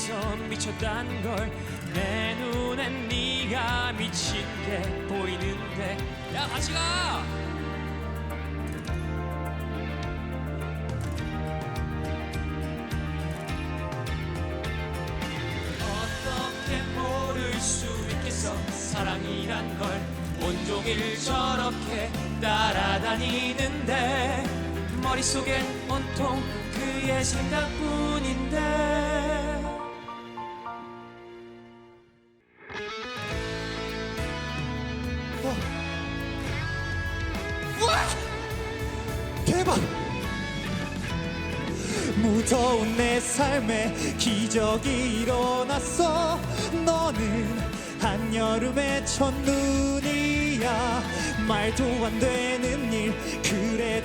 미쳐 미쳤단 걸내 눈엔 네가 미친 게 보이는데. 야 같이 가! 어떻게 모를 수 있겠어? 사랑이란 걸 온종일 저렇게 따라다니는데. 머릿속엔 온통 그의 생각뿐인데 대박! 무더운 내 삶에 기적이 일어났어 너는 한여름의 첫눈이야 말도 안 되는 일 그래